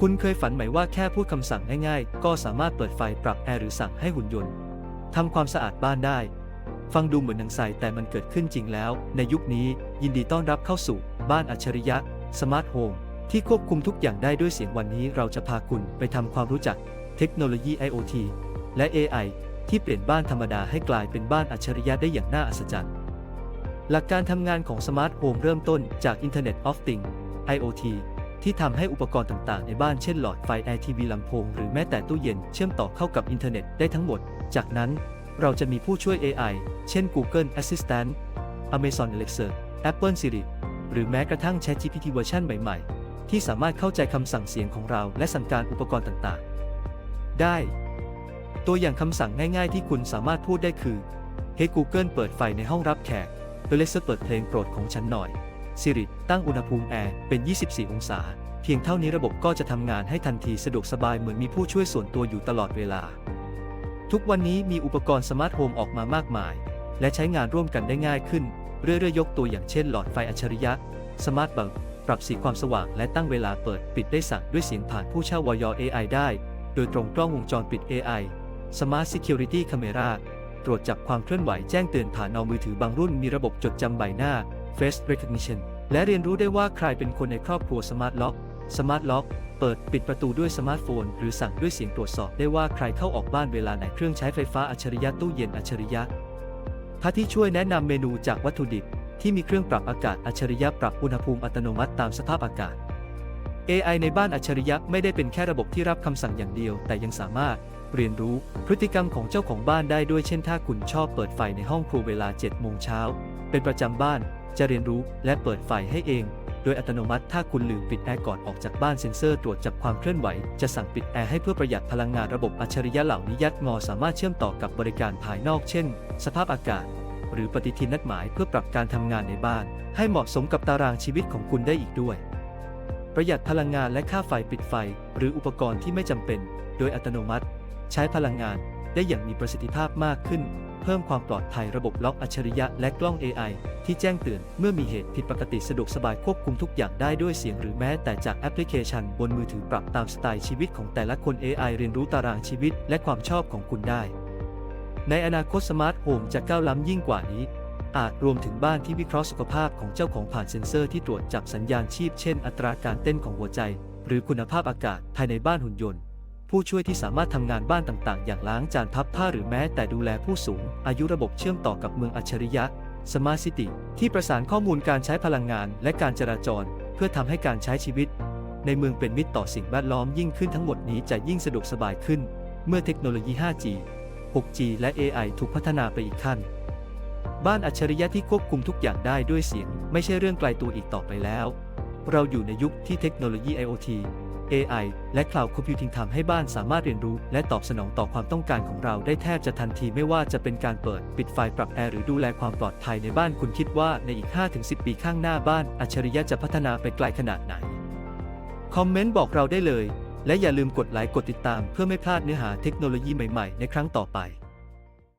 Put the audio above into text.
คุณเคยฝันไหมว่าแค่พูดคำสั่งง่ายๆ ก็สามารถเปิดไฟปรับแอร์หรือสั่งให้หุ่นยนต์ทำความสะอาดบ้านได้ ฟังดูเหมือนหนังไซแต่มันเกิดขึ้นจริงแล้ว ในยุคนี้ยินดีต้อนรับเข้าสู่บ้านอัจฉริยะสมาร์ทโฮมที่ควบคุมทุกอย่างได้ด้วยเสียงวันนี้เราจะพาคุณไปทำความรู้จักเทคโนโลยี IoT และ AI ที่เปลี่ยนบ้านธรรมดาให้กลายเป็นบ้านอัจฉริยะได้อย่างน่าอัศจรรย์ หลักการทำงานของสมาร์ทโฮมเริ่มต้นจาก Internet of Things IoT ที่ทำให้อุปกรณ์ต่างๆ ในบ้านเช่นหลอดไฟแอทีวีลำโพง หรือแม้แต่ตู้เย็นเชื่อมต่อเข้ากับอินเทอร์เน็ตได้ทั้งหมด จากนั้นเราจะมีผู้ช่วย AI เช่น Google Assistant Amazon Alexa Apple Siri หรือแม้กระทั่ง ChatGPT เวอร์ชันใหม่ๆ ที่สามารถเข้าใจคำสั่งเสียงของเรา และสั่งการอุปกรณ์ต่างๆ ได้ ตัวอย่างคำสั่งง่ายๆ ที่คุณสามารถพูดได้คือ Hey Google เปิดไฟในห้องรับแขก Alexa เปิดเพลงโปรดของฉันหน่อย Siri ตั้งอุณหภูมิแอร์เป็น 24 องศา เพียงเท่านี้ระบบก็จะทำงานให้ทันทีสะดวกสบายเหมือนมีผู้ช่วยส่วนตัวอยู่ตลอดเวลา ทุกวันนี้มีอุปกรณ์สมาร์ทโฮมออกมามากมาย และใช้งานร่วมกันได้ง่ายขึ้น เรื่อยๆ ยกตัวอย่างเช่นหลอดไฟอัจฉริยะ สมาร์ทบัลปรับสีความสว่างและตั้งเวลาเปิดปิดได้สั่งด้วยเสียงผ่านผู้เช่าวอย AI ได้ โดยตรงกล้องวงจรปิด AI Smart Security Camera ตรวจจับความเคลื่อนไหวแจ้งเตือนผ่านเอามือถือบางรุ่นมีระบบจดจำใบหน้า Face Recognition และเรียนรู้ได้ว่าใครเป็นคนในครอบครัว Smart Lock Smart Lock เปิดปิดประตูด้วยสมาร์ทโฟน หรือสั่งด้วยเสียงตรวจสอบได้ว่าใครเข้าออกบ้านเวลาไหนเครื่องใช้ไฟฟ้าอัจฉริยะตู้เย็นอัจฉริยะถ้าที่ช่วยแนะนำเมนูจากวัตถุดิบ ที่มีเครื่องปรับอากาศอัจฉริยะปรับอุณหภูมิอัตโนมัติตามสภาพอากาศ AI ในบ้านอัจฉริยะไม่ได้เป็นแค่ระบบที่รับคำสั่งอย่างเดียว แต่ยังสามารถ เรียนรู้พฤติกรรมของเจ้าของบ้านได้ด้วยเช่นถ้าคุณชอบเปิดไฟในห้องครัวเวลา 7 โมงเช้า เป็นประจำบ้านจะเรียนรู้และเปิดไฟให้เอง โดยอัตโนมัติถ้าคุณลืมปิดแอร์ก่อนออกจากบ้านเซ็นเซอร์ตรวจจับความเคลื่อนไหว จะสั่งปิดแอร์ให้เพื่อประหยัดพลังงานระบบอัจฉริยะเหล่านี้ยัดงอสามารถเชื่อมต่อกับบริการภายนอกเช่น สภาพอากาศ หรือปฏิทินนัดหมายเพื่อปรับการทำงานในบ้าน ให้เหมาะสมกับตารางชีวิตของคุณได้อีกด้วย ประหยัดพลังงานและค่าไฟปิดไฟ หรืออุปกรณ์ที่ไม่จำเป็น โดยอัตโนมัติ ใช้พลังงานได้อย่างมีประสิทธิภาพมากขึ้น เพิ่มความปลอดภัยระบบล็อกอัจฉริยะและกล้อง AI ที่แจ้งเตือนเมื่อมีเหตุผิดปกติสะดวกสบายควบคุมทุกอย่างได้ด้วยเสียงหรือแม้แต่จากแอปพลิเคชันบนมือถือปรับตามสไตล์ชีวิตของแต่ละคน AI เรียนรู้ตารางชีวิตและความชอบของคุณได้ ในอนาคตสมาร์ทโฮมจะก้าวล้ำยิ่งกว่านี้อาจรวมถึงบ้านที่วิเคราะห์สุขภาพของเจ้าของผ่านเซ็นเซอร์ที่ตรวจจับสัญญาณชีพ เช่น อัตราการเต้นของหัวใจ หรือคุณภาพอากาศภายในบ้านหุ่นยนต์ ผู้ช่วยที่สามารถทำงานบ้านต่างๆ อย่างล้างจานพับผ้าหรือแม้แต่ดูแลผู้สูง อายุระบบเชื่อมต่อกับเมืองอัจฉริยะ Smart City ที่ประสานข้อมูลการใช้พลังงานและการจราจร เพื่อทำให้การใช้ชีวิต ในเมืองเป็นมิตรต่อสิ่งแวดล้อมยิ่งขึ้นทั้งหมดนี้จะยิ่งสะดวกสบายขึ้น เมื่อเทคโนโลยี 5G 6G และ AI ถูกพัฒนาไปอีกขั้น บ้านอัจฉริยะที่ควบคุมทุกอย่างได้ด้วยเสียง ไม่ใช่เรื่องไกลตัวอีกต่อไปแล้ว เราอยู่ในยุคที่เทคโนโลยี IoT AI และ Cloud Computing ทำให้บ้านสามารถเรียนรู้ และตอบสนองต่อความต้องการของเราได้แทบจะทันทีไม่ว่าจะเป็นการเปิด ปิดไฟปรับแอร์หรือดูแลความปลอดภัยในบ้านคุณคิดว่าในอีก 5-10 ปีข้างหน้าบ้าน อัจฉริยะจะพัฒนาไปไกลขนาดไหน คอมเมนต์บอกเราได้เลย และอย่าลืมกดไลค์กดติดตามเพื่อไม่พลาดเนื้อหาเทคโนโลยีใหม่ๆ ในครั้งต่อไป